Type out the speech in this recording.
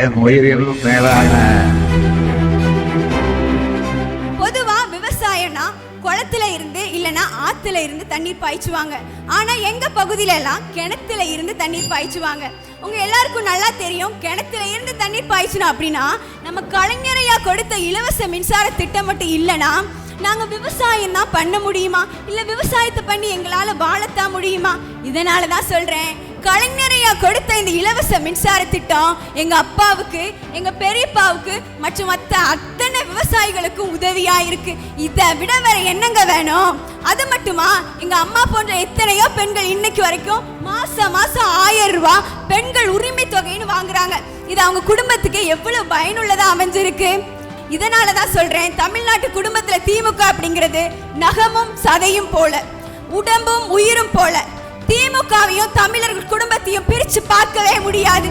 என் உயிரினும் மேலான பொதுவா விவசாயம்னா குளத்துல இருந்து இல்லனா ஆத்துல இருந்து தண்ணீர் பாய்ச்சுவாங்க. ஆனா எங்க பகுதியில எல்லாம் கிணத்துல இருந்து தண்ணீர் பாய்ச்சுவாங்க. உங்க எல்லாருக்கும் நல்லா தெரியும் கிணத்துல இருந்து தண்ணீர் பாய்ச்சணும் அப்படின்னா நம்ம கலைஞரையா கொடுத்த இலவச மின்சார திட்டம் மட்டும் இல்லனா நாங்க விவசாயம் தான் பண்ண முடியுமா? இல்ல விவசாயத்தை பண்ணி எங்களால வாழத்தான் முடியுமா? இதனால தான் சொல்றேன். கலைஞரையா கொடுத்த இந்த இலவச மின்சார திட்டம் எங்க அப்பாவுக்கு எங்க பெரியப்பாவுக்கு மற்றும் மற்ற அத்தனை விவசாயிகளுக்கும் உதவியா இருக்கு. இதை விட வேற என்னங்க வேணும்? அது மட்டுமா? எங்க அம்மா போன்ற எத்தனையோ பெண்கள் இன்னைக்கு வரைக்கும் மாசம் மாசம் ஆயிரம் ரூபாய் பெண்கள் உரிமை தொகைன்னு வாங்குறாங்க. இது அவங்க குடும்பத்துக்கு எவ்வளவு பயனுள்ளதா அமைஞ்சிருக்கு? இதனால தான் சொல்றேன் தமிழ்நாட்டு குடும்பத்துல திமுக அப்படிங்கிறது நகமும் சதையும் போல உடம்பும் உயிரும் போல. திமுகவையும் தமிழர்கள் குடும்பத்தையும் பிரிச்சு பார்க்கவே முடியாது.